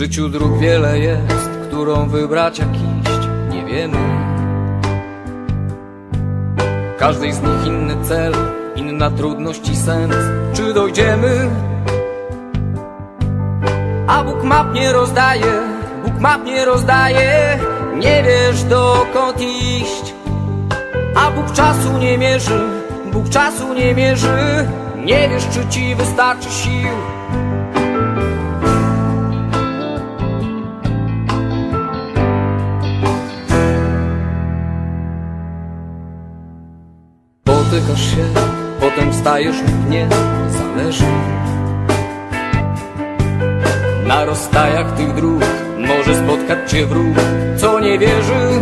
Życiu dróg wiele jest, którą wybrać jak iść, nie wiemy. Każdej z nich inny cel, inna trudność i sens. Czy dojdziemy? A Bóg map nie rozdaje, Bóg map nie rozdaje, nie wiesz dokąd iść. A Bóg czasu nie mierzy, Bóg czasu nie mierzy, nie wiesz czy ci wystarczy sił. Potykasz się, potem wstajesz lub nie, zależy. Na rozstajach tych dróg może spotkać cię wróg, co nie wierzy.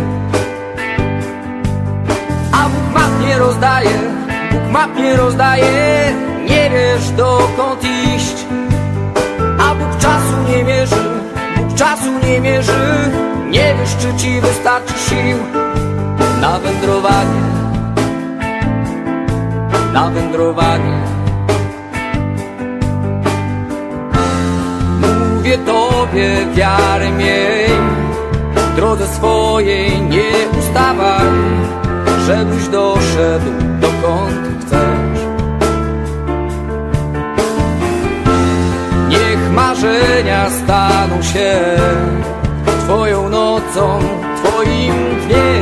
A Bóg map nie rozdaje, Bóg map nie rozdaje, nie wiesz dokąd iść. A Bóg czasu nie mierzy, Bóg czasu nie mierzy, nie wiesz czy ci wystarczy sił na wędrowanie, na wędrowanie. Mówię tobie wiarę miej W drodze swojej nie ustawaj Żebyś doszedł dokąd chcesz Niech marzenia staną się Twoją nocą, twoim dniem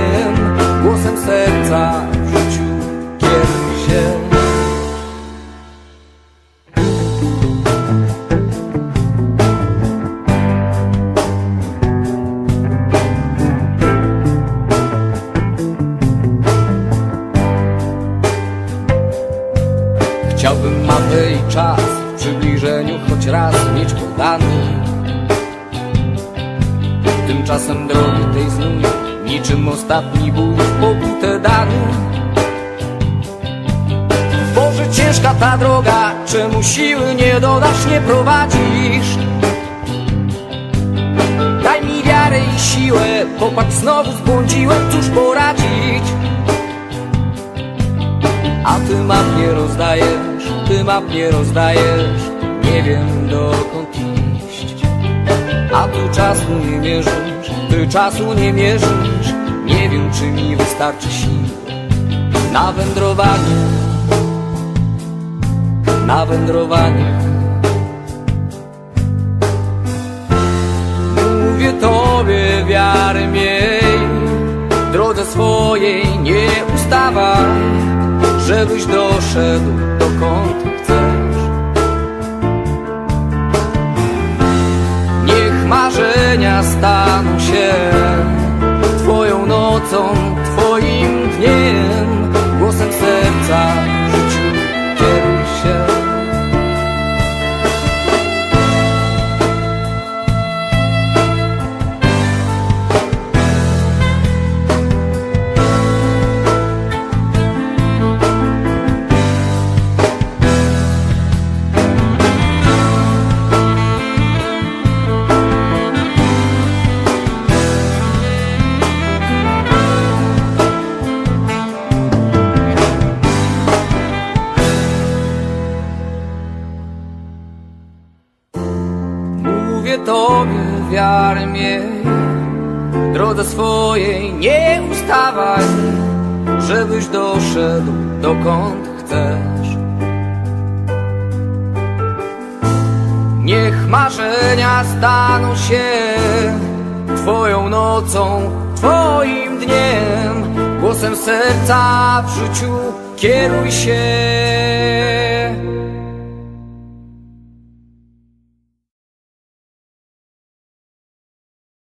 Chciałbym mapę i czas w przybliżeniu choć raz mieć podany Tymczasem drogi tej znów niczym ostatni bój pobite dany. Boże ciężka ta droga, czemu siły nie dodasz, nie prowadzisz? Daj mi wiarę i siłę, popatrz znowu zbłądziłem, cóż poradzić a ty map nie rozdajesz, ty map nie rozdajesz. Nie wiem dokąd iść. A ty czasu nie mierzysz, ty czasu nie mierzysz. Nie wiem czy mi wystarczy sił Na wędrowanie. Na wędrowanie. Mówię tobie wiarę miej. Drodze swojej nie ustawaj żebyś doszedł dokąd chcesz. Mówię tobie wiarę miej. Drodze swojej nie ustawaj Żebyś doszedł dokąd chcesz. Niech marzenia staną się Twoją nocą, Twoim dniem. Głosem serca w życiu kieruj się